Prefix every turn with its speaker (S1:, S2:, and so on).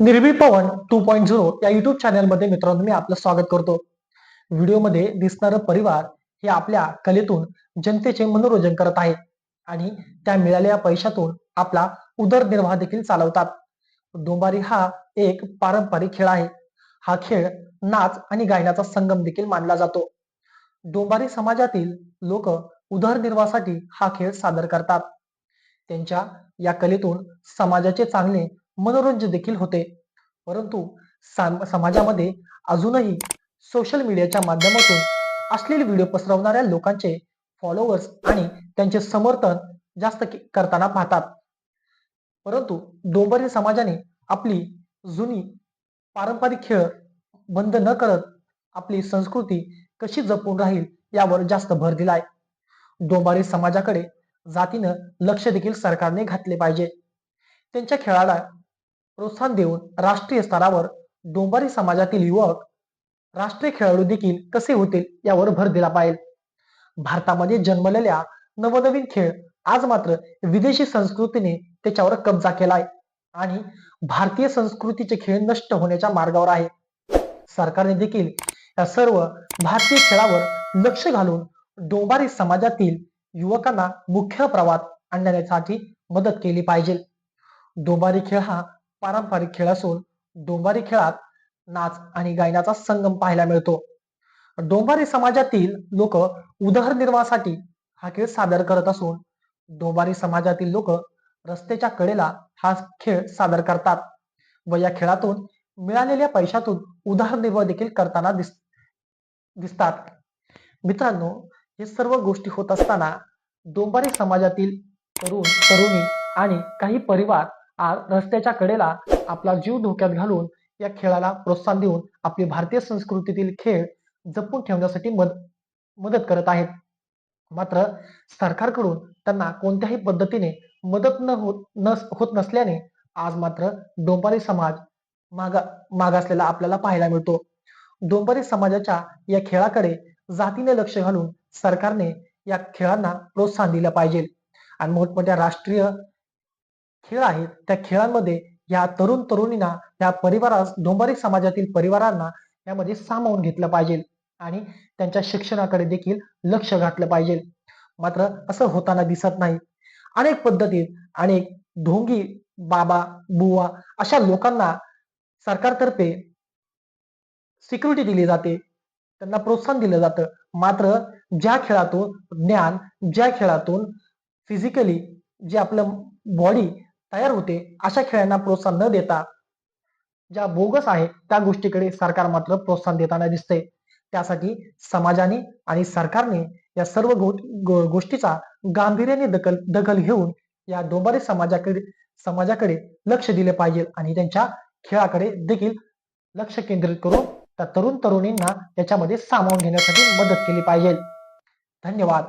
S1: निर्भी Pawan two point zero या YouTube चॅनलमध्ये मित्रांनो मी आपलं स्वागत करतो. व्हिडिओमध्ये दिसणारं परिवार हे आपल्या कलेतून जनतेचे मनोरंजन करत आहे आणि त्या मिळालेल्या पैशातून आपला उदरनिर्वाह देखील चालवतात. डोंबारी हा एक पारंपरिक खेळ आहे. हा खेळ नाच आणि गायनाचा संगम देखील मानला जातो. डोंबारी समाजातील लोक उदरनिर्वाहासाठी हा खेळ सादर करतात. त्यांच्या या कलेतून समाजाचे चांगले मनोरंजन देखील होते. परंतु समाजामध्ये अजूनही सोशल मीडियाच्या माध्यमातून असलेले व्हिडिओ पसरवणाऱ्या लोकांचे फॉलोअर्स आणि त्यांचे समर्थन जास्त करताना पाहतात. परंतु डोंबरी समाजाने आपली जुनी पारंपरिक खेळ बंद न करत आपली संस्कृती कशी जपून राहील यावर जास्त भर दिलाय. डोंबारी समाजाकडे जातीनं लक्ष देखील सरकारने घातले पाहिजे. त्यांच्या खेळाला प्रोत्साहन देऊन राष्ट्रीय स्तरावर डोंबारी समाजातील युवक राष्ट्रीय खेळाडू देखील कसे होतील यावर भर दिला पाहिजे. भारतामध्ये जन्मलेल्या नवनवीन खेळ आज मात्र विदेशी संस्कृतीने त्याच्यावर कब्जा केलाय आणि भारतीय संस्कृतीचे खेळ नष्ट होण्याच्या मार्गावर आहे. सरकारने देखील या सर्व भारतीय खेळावर लक्ष घालून डोंबारी समाजातील युवकांना मुख्य प्रवाहात आणण्यासाठी मदत केली पाहिजे. डोंबारी खेळ हा पारंपरिक खेळ असून डोंबारी खेळात नाच आणि गायनाचा संगम पाहायला मिळतो. डोंबारी समाजातील लोक उदरनिर्वाहासाठी हा खेळ सादर करत असून डोंबारी समाजातील लोक रस्त्याच्या कडेला हा खेळ सादर करतात व या खेळातून मिळालेल्या पैशातून उदरनिर्वाह देखील करताना दिस दिसतात. मित्रांनो हे सर्व गोष्टी होत असताना डोंबारी समाजातील तरुण तरुणी आणि काही परिवार रस्त्याच्या कडेला आपला जीव धोक्यात घालून या खेळाला प्रोत्साहन देऊन आपली भारतीय संस्कृतीतील खेळ जपून ठेवण्यासाठी मद मदत करत आहेत. मात्र सरकारकडून त्यांना कोणत्याही पद्धतीने मदत न होत नस होत नसल्याने आज मात्र डोंबारी समाज मागा मागासलेला आपल्याला पाहायला मिळतो. डोंबारी समाजाच्या या खेळाकडे जातीने लक्ष घालून सरकारने या खेळांना प्रोत्साहन दिलं पाहिजे. आणि मोठमोठ्या राष्ट्रीय खेळ आहेत त्या खेळांमध्ये या तरुण तरुणींना या परिवारास डोंबारी समाजातील परिवारांना यामध्ये सामावून घेतलं पाहिजे आणि त्यांच्या शिक्षणाकडे देखील लक्ष घातलं पाहिजे. मात्र असं होताना दिसत नाही. अनेक पद्धतीत अनेक ढोंगी बाबा बुवा अशा लोकांना सरकारतर्फे सिक्युरिटी दिली जाते. त्यांना प्रोत्साहन दिलं जातं. मात्र ज्या खेळातून ज्ञान ज्या खेळातून फिजिकली जे आपलं बॉडी तयार होते अशा खेळांना प्रोत्साहन न देता ज्या बोगस आहे त्या गोष्टीकडे सरकार मात्र प्रोत्साहन देताना दिसते त्यासाठी समाजाने आणि सरकारने या सर्व गो- गोष्टीचा गांभीर्याने दखल दखल घेऊन या डोंबारी समाजाकडे समाजाकडे लक्ष दिले पाहिजे आणि त्यांच्या खेळाकडे देखील लक्ष केंद्रित करून त्या तरुण तरुणींना त्याच्यामध्ये सामावून घेण्यासाठी मदत केली पाहिजे. धन्यवाद.